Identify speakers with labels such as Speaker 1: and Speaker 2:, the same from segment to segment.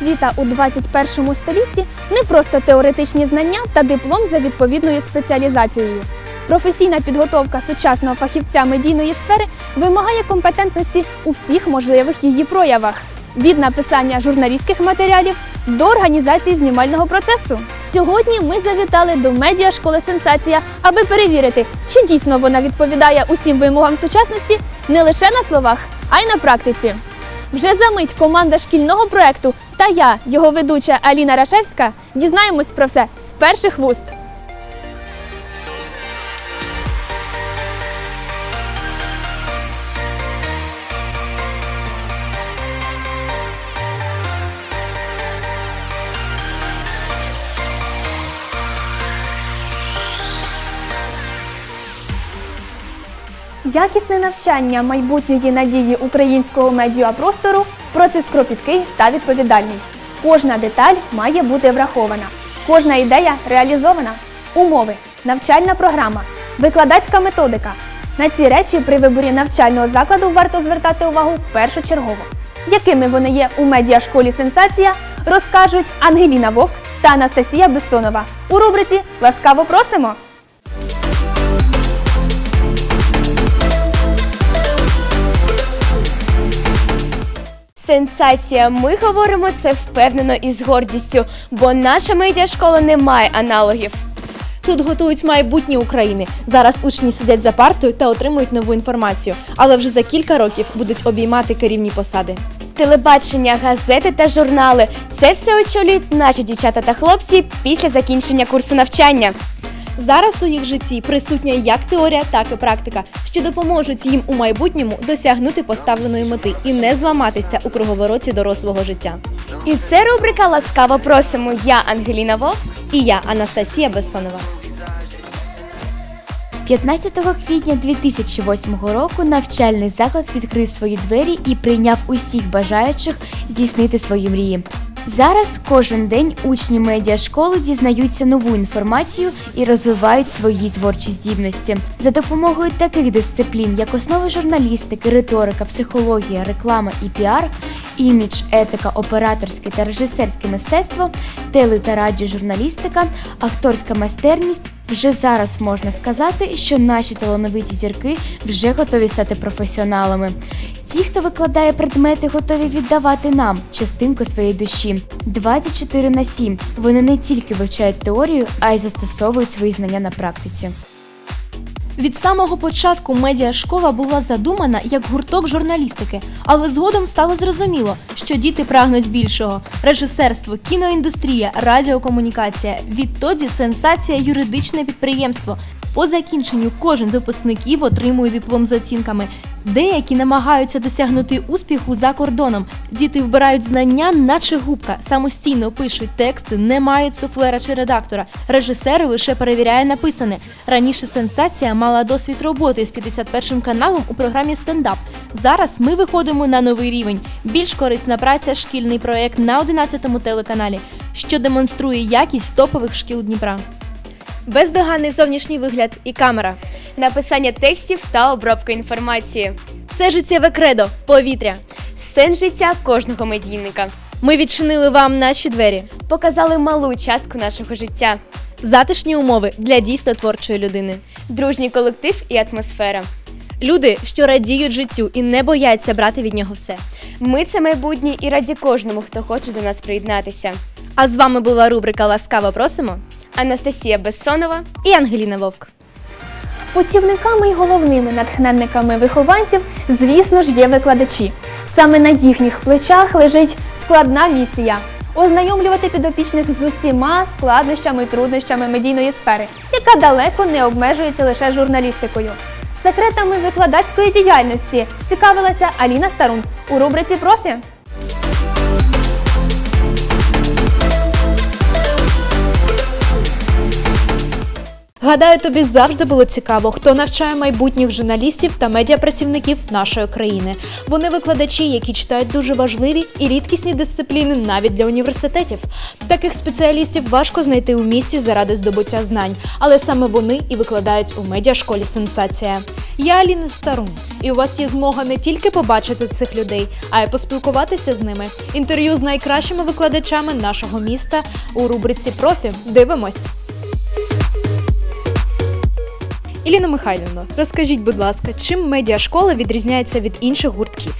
Speaker 1: Освіта у 21 столітті не просто теоретичні знання та диплом за відповідною спеціалізацією. Професійна підготовка сучасного фахівця медійної сфери вимагає компетентності у всіх можливих її проявах від написання журналістських матеріалів до організації знімального процесу. Сьогодні ми завітали до медіашколи Сенсація, аби перевірити, чи дійсно вона відповідає усім вимогам сучасності не лише на словах, а й на практиці. Вже за мить команда шкільного проекту та я, його ведуча Аліна Рашевська, дізнаємось про все з перших вуст. Якісне навчання майбутньої надії українського медіапростору процес кропіткий та відповідальний. Кожна деталь має бути врахована, кожна ідея реалізована. Умови, навчальна програма, викладацька методика. На ці речі при виборі навчального закладу варто звертати увагу першочергово. Якими вони є у медіашколі Сенсація, розкажуть Ангеліна Вовк та Анастасія Бессонова у рубриці Ласкаво просимо!
Speaker 2: Сенсація. Ми говоримо це впевнено і з гордістю, бо наша медіашкола не має аналогів.
Speaker 3: Тут готують майбутнє України. Зараз учні сидять за партою та отримують нову інформацію, але вже за кілька років будуть обіймати керівні посади.
Speaker 2: Телебачення, газети та журнали це все очолюють наші дівчата та хлопці після закінчення курсу навчання.
Speaker 3: Зараз у їх житті присутня як теорія, так і практика, що допоможуть їм у майбутньому досягнути поставленої мети і не зламатися у круговороті дорослого життя.
Speaker 2: І це рубрика Ласкаво просимо. Я Ангеліна Вовк.
Speaker 3: І я, Анастасія Бессонова.
Speaker 4: 15 квітня 2008 року навчальний заклад відкрив свої двері і прийняв усіх бажаючих здійснити свої мрії. Зараз кожен день учні медіашколи дізнаються нову інформацію і розвивають свої творчі здібності за допомогою таких дисциплін, як основи журналістики, риторика, психологія, реклама і піар, імідж, етика, операторське та режисерське мистецтво, теле та радіожурналістика, акторська майстерність. Вже зараз можна сказати, що наші талановиті зірки вже готові стати професіоналами. Ті, хто викладає предмети, готові віддавати нам частинку своєї душі. 24 на 7 вони не тільки вивчають теорію, а й застосовують свої знання на практиці.
Speaker 3: Від самого початку медіашкола була задумана як гурток журналістики, але згодом стало зрозуміло, що діти прагнуть більшого: режисерство, кіноіндустрія, радіокомунікація. Відтоді сенсація юридичне підприємство. По закінченню кожен з випускників отримує диплом з оцінками. Деякі намагаються досягнути успіху за кордоном. Діти вбирають знання, наче губка, самостійно пишуть тексти, не мають суфлера чи редактора. Режисер лише перевіряє написане. Раніше сенсація мала досвід роботи з 51 каналом у програмі стендап. Зараз ми виходимо на новий рівень. Більш корисна праця шкільний проєкт на 11-му телеканалі, що демонструє якість топових шкіл Дніпра. Бездоганний зовнішній вигляд і камера.
Speaker 2: Написання текстів та обробка інформації.
Speaker 3: Це життєве кредо, повітря.
Speaker 2: Сенс життя кожного медійника.
Speaker 3: Ми відчинили вам наші двері.
Speaker 2: Показали малу частку нашого життя.
Speaker 3: Затишні умови для дійсно творчої людини.
Speaker 2: Дружній колектив і атмосфера.
Speaker 3: Люди, що радіють життю і не бояться брати від нього все.
Speaker 2: Ми це майбутнє і раді кожному, хто хоче до нас приєднатися.
Speaker 3: А з вами була рубрика Ласкаво просимо
Speaker 2: Анастасія Бессонова.
Speaker 3: і Ангеліна Вовк.
Speaker 1: Путівниками і головними натхненниками вихованців, звісно ж, є викладачі. Саме на їхніх плечах лежить складна місія ознайомлювати підопічних з усіма складнощами і труднощами медійної сфери, яка далеко не обмежується лише журналістикою. Секретами викладацької діяльності цікавилася Аліна Старун у рубриці Профі.
Speaker 5: Гадаю, тобі завжди було цікаво, хто навчає майбутніх журналістів та медіапрацівників нашої країни. Вони викладачі, які читають дуже важливі і рідкісні дисципліни навіть для університетів. Таких спеціалістів важко знайти у місті заради здобуття знань, але саме вони і викладають у медіашколі Сенсація. Я Аліна Старун, і у вас є змога не тільки побачити цих людей, а й поспілкуватися з ними. Інтерв'ю з найкращими викладачами нашого міста у рубриці Профі. Дивимось. Іліна Михайлівна, розкажіть, будь ласка, чим медіашкола відрізняється від інших гуртків?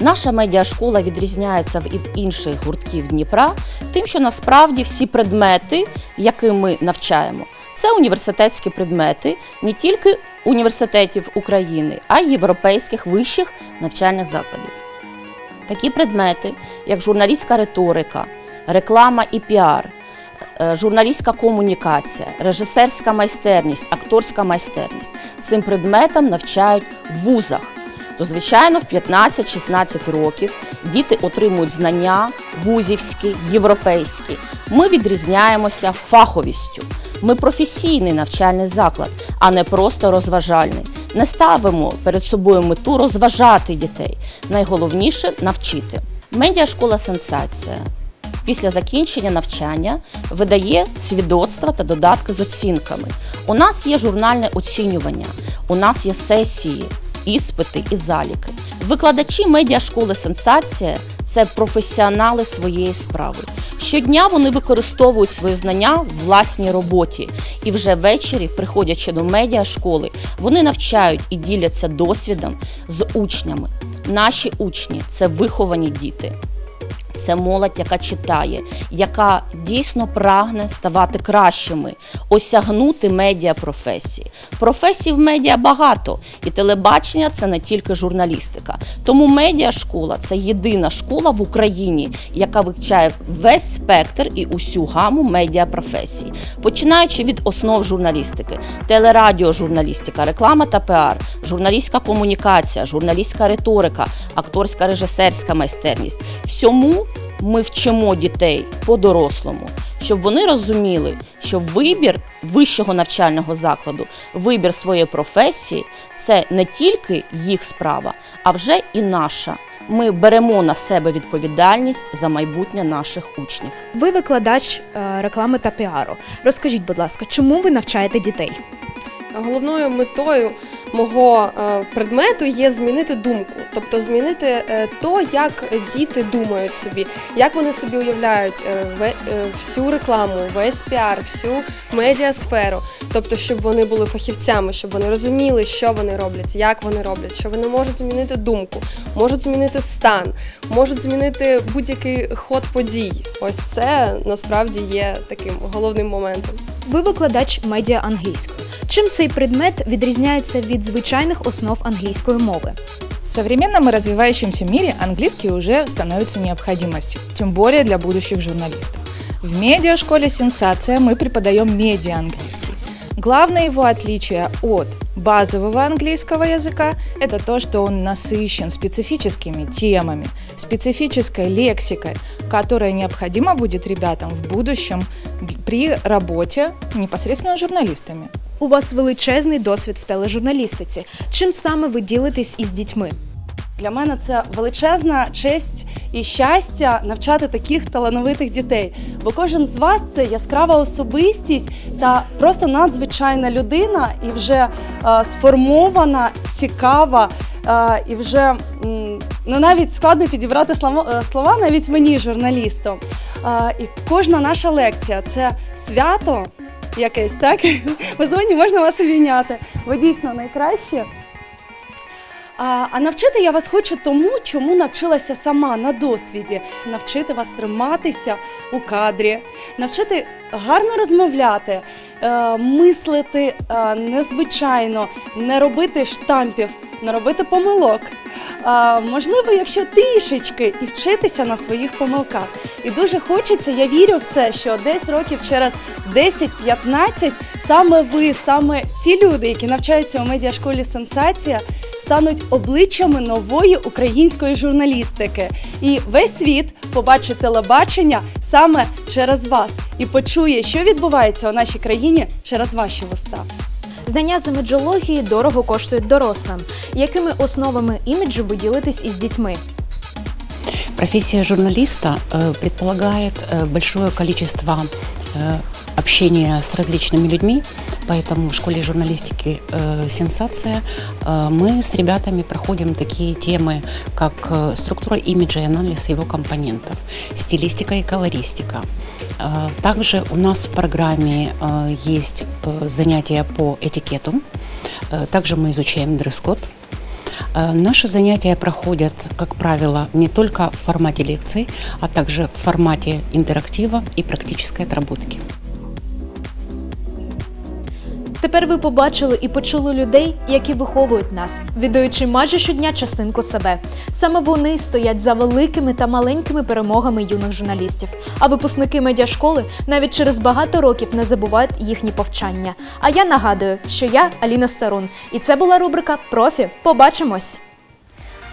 Speaker 6: Наша медіашкола відрізняється від інших гуртків Дніпра, тим, що насправді всі предмети, які ми навчаємо, це університетські предмети не тільки університетів України, а й європейських вищих навчальних закладів. Такі предмети, як журналістська риторика, реклама і піар, журналістська комунікація, режисерська майстерність, акторська майстерність. Цим предметам навчають в вузах. То, звичайно, в 15-16 років діти отримують знання вузівські, європейські. Ми відрізняємося фаховістю. Ми професійний навчальний заклад, а не просто розважальний. Не ставимо перед собою мету розважати дітей. Найголовніше навчити. Медіашкола сенсація після закінчення навчання видає свідоцтва та додатки з оцінками. У нас є журнальне оцінювання, у нас є сесії, іспити і заліки. Викладачі медіашколи Сенсація це професіонали своєї справи. Щодня вони використовують свої знання в власній роботі, і вже ввечері, приходячи до медіашколи, вони навчають і діляться досвідом з учнями. Наші учні це виховані діти. Це молодь, яка читає, яка дійсно прагне ставати кращими, осягнути медіапрофесії. Професій в медіа багато, і телебачення це не тільки журналістика. Тому медіашкола це єдина школа в Україні, яка вивчає весь спектр і усю гаму медіапрофесій, починаючи від основ журналістики, телерадіожурналістика, реклама та піар, журналістська комунікація, журналістська риторика, акторська режисерська майстерність. Всьому ми вчимо дітей по-дорослому, щоб вони розуміли, що вибір вищого навчального закладу, вибір своєї професії це не тільки їх справа, а вже і наша. Ми беремо на себе відповідальність за майбутнє наших учнів.
Speaker 5: Ви викладач е, реклами та піару. Розкажіть, будь ласка, чому ви навчаєте дітей?
Speaker 7: Головною метою мого е, предмету є змінити думку, тобто змінити е, то, як діти думають собі, як вони собі уявляють е, всю рекламу, весь піар, всю медіасферу. Тобто, щоб вони були фахівцями, щоб вони розуміли, що вони роблять, як вони роблять, що вони можуть змінити думку, можуть змінити стан, можуть змінити будь-який ход подій. Ось це насправді є таким головним моментом.
Speaker 5: Ви викладач медіа англійської. Чим цей предмет відрізняється від звичайних основ англійської мови?
Speaker 8: В современном и развивающемся мире английский уже становится необходимостью, тем более для будущих журналистов. В медиашколе «Сенсация» мы преподаем медиа-английский. Главное его отличие от базового английского языка – это то, что он насыщен специфическими темами, специфической лексикой, которая необходима будет ребятам в будущем при работе непосредственно с журналистами.
Speaker 5: У вас величезний досвід в тележурналістиці. Чим саме ви ділитесь із дітьми?
Speaker 9: Для мене це величезна честь і щастя навчати таких талановитих дітей. Бо кожен з вас це яскрава особистість та просто надзвичайна людина, і вже е, сформована, цікава. е, і вже ну навіть складно підібрати е, слова навіть мені, журналісту. Е, і кожна наша лекція це свято якесь, так? В зоні можна вас обійняти. Ви дійсно найкращі. А, навчити я вас хочу тому, чому навчилася сама на досвіді. Навчити вас триматися у кадрі, навчити гарно розмовляти, е, мислити е, незвичайно, не робити штампів, не робити помилок. Можливо, якщо трішечки і вчитися на своїх помилках. І дуже хочеться, я вірю в це, що десь років через 10-15 саме ви, саме ці люди, які навчаються у медіашколі Сенсація, стануть обличчями нової української журналістики. І весь світ побачить телебачення саме через вас. і почує, що відбувається у нашій країні через ваші вуста.
Speaker 5: Знання з іміджології дорого коштують дорослим. Якими основами іміджу ви ділитесь із дітьми?
Speaker 10: Профессия журналиста э, предполагает э, большое количество э, общения с различными людьми, поэтому в школе журналистики э, «Сенсация» э, мы с ребятами проходим такие темы, как э, структура имиджа и анализ его компонентов, стилистика и колористика. Э, Также у нас в программе э, есть э, занятия по этикету, Э, также мы изучаем дресс-код, Э, Наши занятия проходят, как правило, не только в формате лекций, а также в формате интерактива и практической отработки.
Speaker 5: Тепер ви побачили і почули людей, які виховують нас, віддаючи майже щодня частинку себе. Саме вони стоять за великими та маленькими перемогами юних журналістів. А випускники медіашколи навіть через багато років не забувають їхні повчання. А я нагадую, що я Аліна Старун, і це була рубрика Профі. Побачимось!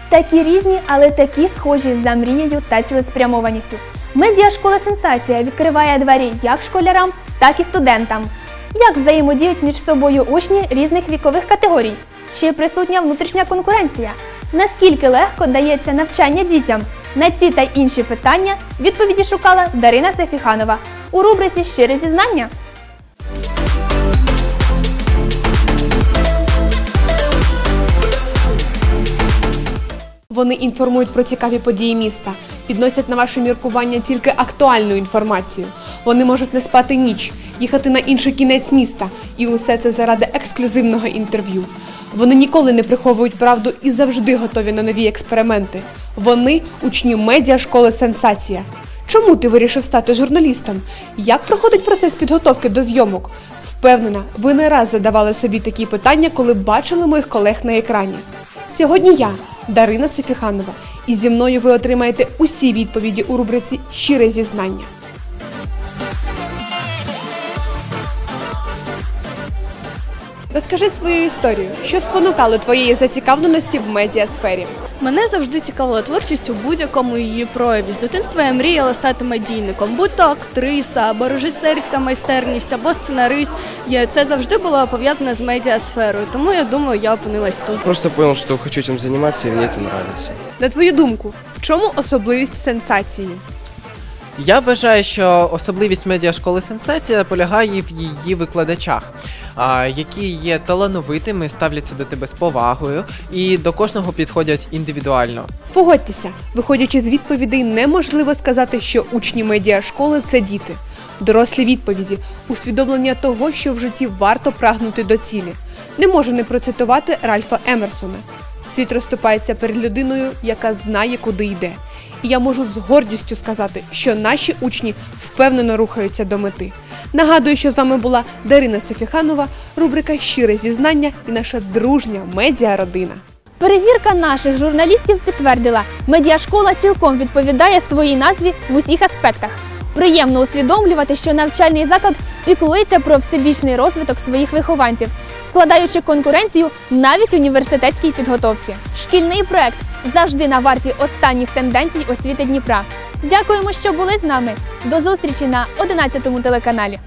Speaker 1: Такі різні, але такі схожі за мрією та цілеспрямованістю. Медіашкола Сенсація відкриває двері як школярам, так і студентам. Як взаємодіють між собою учні різних вікових категорій? Чи присутня внутрішня конкуренція? Наскільки легко дається навчання дітям? На ці та інші питання відповіді шукала Дарина Сефіханова у рубриці Щире зізнання.
Speaker 11: Вони інформують про цікаві події міста, підносять на ваше міркування тільки актуальну інформацію. Вони можуть не спати ніч, їхати на інший кінець міста, і усе це заради ексклюзивного інтерв'ю. Вони ніколи не приховують правду і завжди готові на нові експерименти. Вони учні медіашколи Сенсація. Чому ти вирішив стати журналістом? Як проходить процес підготовки до зйомок? Впевнена, ви не раз задавали собі такі питання, коли бачили моїх колег на екрані. Сьогодні я, Дарина Сефіханова, і зі мною ви отримаєте усі відповіді у рубриці Щире зізнання. Розкажи свою історію, що спонукало твоєї зацікавленості в медіасфері.
Speaker 12: Мене завжди цікавила творчість у будь-якому її прояві. З дитинства я мріяла стати медійником, будь то актриса, або режисерська майстерність, або сценарист. Я- Це завжди було пов'язане з медіасферою, тому я думаю, я опинилась тут.
Speaker 13: Просто понял, что хочу этим заниматься, и мне это нравится.
Speaker 11: На твою думку, в чому особливість сенсації?
Speaker 14: Я вважаю, що особливість медіашколи Сенсація полягає в її викладачах, які є талановитими, ставляться до тебе з повагою і до кожного підходять індивідуально.
Speaker 11: Погодьтеся, виходячи з відповідей, неможливо сказати, що учні медіашколи це діти. Дорослі відповіді, усвідомлення того, що в житті варто прагнути до цілі. Не можу не процитувати Ральфа Емерсона. Світ розступається перед людиною, яка знає, куди йде. І я можу з гордістю сказати, що наші учні впевнено рухаються до мети. Нагадую, що з вами була Дарина Сефіханова, рубрика Щире зізнання і наша дружня медіародина.
Speaker 1: Перевірка наших журналістів підтвердила, медіашкола цілком відповідає своїй назві в усіх аспектах. Приємно усвідомлювати, що навчальний заклад піклується про всебічний розвиток своїх вихованців, складаючи конкуренцію навіть університетській підготовці. Шкільний проект завжди на варті останніх тенденцій освіти Дніпра. Дякуємо, що були з нами. До зустрічі на 11 телеканалі.